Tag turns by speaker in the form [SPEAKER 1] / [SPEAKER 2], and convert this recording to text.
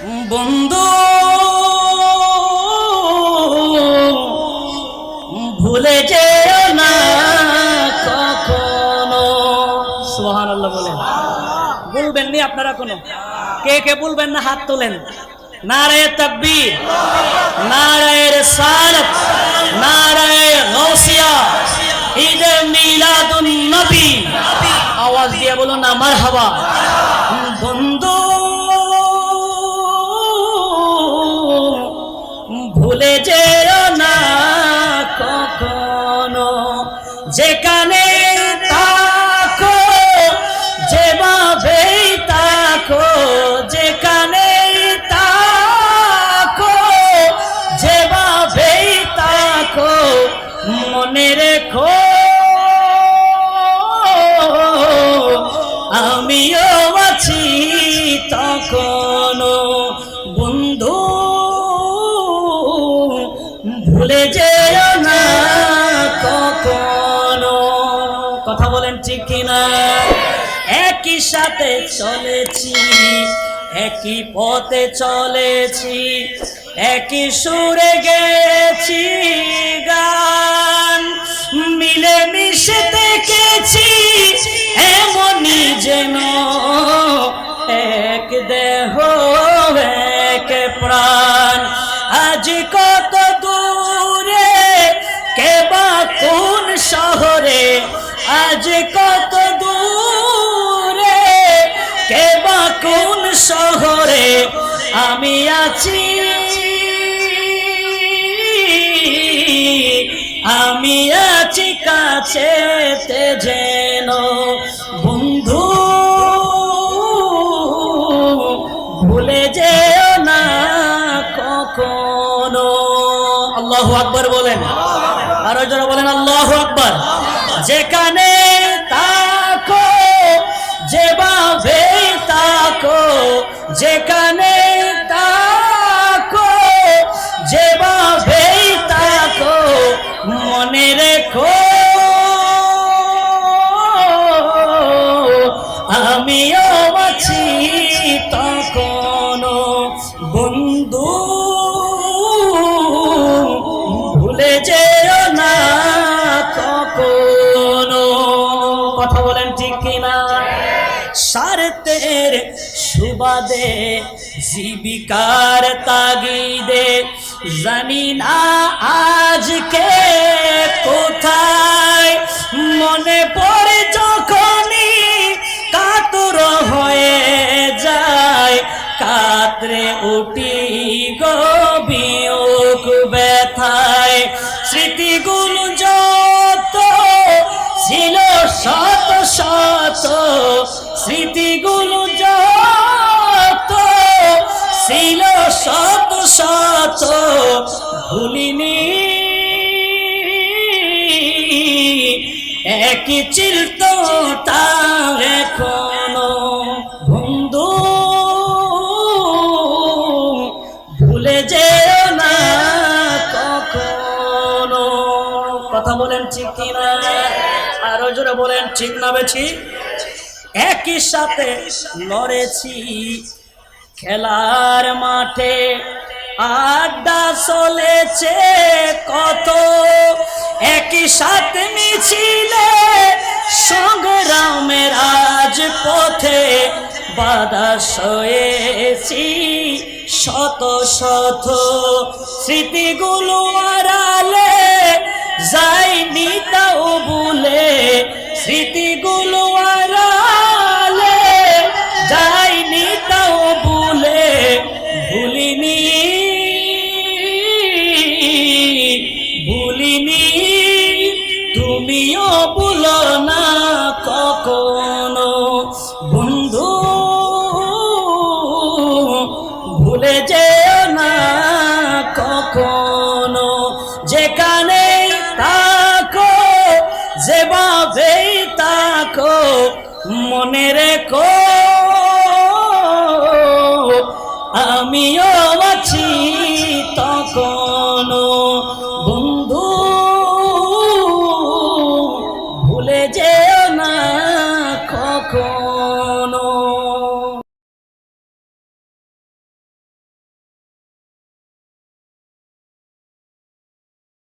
[SPEAKER 1] বন্ধু, ভুলে যেও না কখনো। সুহান আপনারা কোনো? কে কে বলবেন না হাত তোলেন? নারায় তকবীর, নারায় রিসালাত, নারায় গাউসিয়া ঈদ মিলাদুন নবী। আওয়াজ দিয়ে বলুন না, মারহাবা। বন্ধু তাকো যেভাবেই তাকো যেখানে তাকো যেভাবেই তাকো মনে কথা বলেন ঠিক কিনা? একই সাথে চলেছি একই পথে চলেছি একই সুরে গেছি গান আজ কত দূরে, কে বা কোন শহরে আমি আছি? আমি আছি কাছে যেন, বন্ধু, ভুলে যেও না কখনো। আল্লাহু আকবার বলেন। আরও যারা বলেন, আল্লাহ আকবর। যেখানে যেখানে স্বার্থের সুবাদে জীবিকার তাগিদে জানি না আজকে কোথায়। মনে পড়ে যখনই কাতর হয়ে যায়। কাতরে উঠি গবিয়োগ ব্যথায়। স্মৃতিগুলো যত ছিল শত শত স্মৃতিগুলো শত ভুলিনি। একই চিলত এখনও বন্ধু। ভুলে যেও না কখনো। কথা বলেন ঠিক কিনা আরও জোরে বলেন ঠিক না বেছি একই সাথে লড়েছি খেলার মাঠে। আড্ডা চলেছে কত? একই সাথে মিছিলে সংগ্রামের আজ পথে বাধা সয়েছি শত শত স্মৃতিগুলো আড়ালে যাইনি তাও ভুলে স্মৃতিগুলো ভুলে যেও না কখনো। যেখানে তাকো যেভাবেই তাকো মনে রেখো। আমিও